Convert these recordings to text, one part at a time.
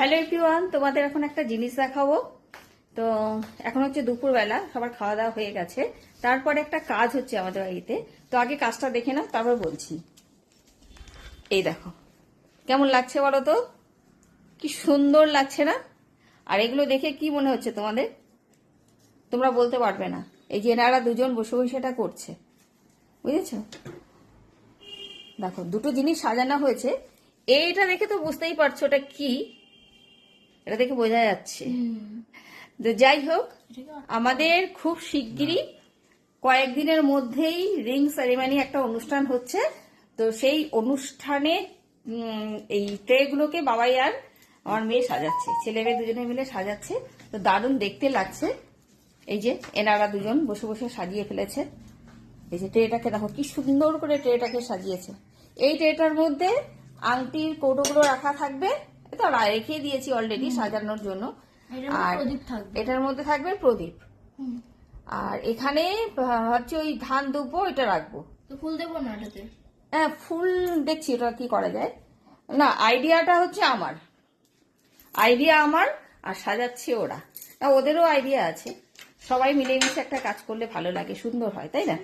Hello everyone তোমাদের এখন একটা জিনিস দেখাবো। তো এখন হচ্ছে দুপুরবেলা, সবার খাওয়া দাওয়া হয়ে গেছে। তারপরে একটা কাজ হচ্ছে আমাদের বাড়িতে। তো আগে কাজটা দেখে নাও, তারপর বলছি। এই দেখো, কেমন লাগছে বলো তো? কি সুন্দর লাগছে না? আর এগুলো দেখে কি মনে হচ্ছে তোমাদের? তোমরা বলতে পারবে না। এই যে এনারা দুজন বসে বসে এটা করছে। বুঝেছ? দেখো, দুটো জিনিস সাজানো হয়েছে। এইটা দেখে তো বুঝতেই পারছ ওটা কি। এটা দেখে বোঝা যাচ্ছে। তো যাই হোক আমাদের খুব শিগগিরই কয়েকদিনের মধ্যেই রিং সেরিমনি একটা অনুষ্ঠান হচ্ছে। তো সেই অনুষ্ঠানে এই ট্রেগুলোকে বাবাই আর আমার মেয়ে সাজাচ্ছে। ছেলে মেয়ে দুজনে মিলে সাজাচ্ছে। তো দারুণ দেখতে লাগছে। এই যে এনারা দুজন বসে বসে সাজিয়ে ফেলেছে। এই যে ট্রেটাকে দেখো কি সুন্দর করে ট্রেটাকে সাজিয়েছে। এই ট্রেটার মধ্যে আংটির কৌটোগুলো রাখা থাকবে। এটা রেখে দিয়েছি অলরেডি সাজানোর জন্য। আর এটার মধ্যে থাকবে প্রদীপ। আর এখানে হচ্ছে ওই ধান দুব্বো এটা রাখব। ফুল দেবো না এটাতে? হ্যাঁ ফুল দেখছি এটা কি করা যায়। না আইডিয়াটা হচ্ছে আমার। আইডিয়া আমার আর সাজাচ্ছে ওরা। না ওদেরও আইডিয়া আছে। সবাই মিলেমিশে একটা কাজ করলে ভালো লাগে সুন্দর হয় তাই না?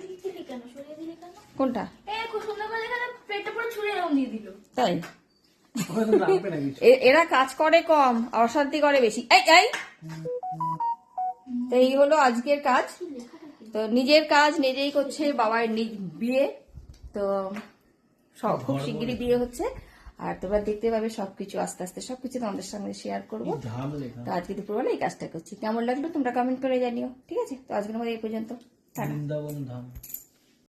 কোনটা? তাই? এরা কাজ করে কম অশান্তি করে বেশি। এই এই! তো এই হলো আজকের কাজ। তো নিজের কাজ নিজেই করছে বাবার নিজ বিয়ে। তো সব খুব শিগগিরই বিয়ে হচ্ছে। আর তোমরা দেখতে পাবে সবকিছু আস্তে আস্তে সবকিছু তোমাদের সঙ্গে শেয়ার করব। তো আজকে দুপুরবেলা এই কাজটা করছি। কেমন লাগল তোমরা কমেন্ট করে জানিও। ঠিক আছে? তো আজকের মধ্যে এই পর্যন্ত। ধাম।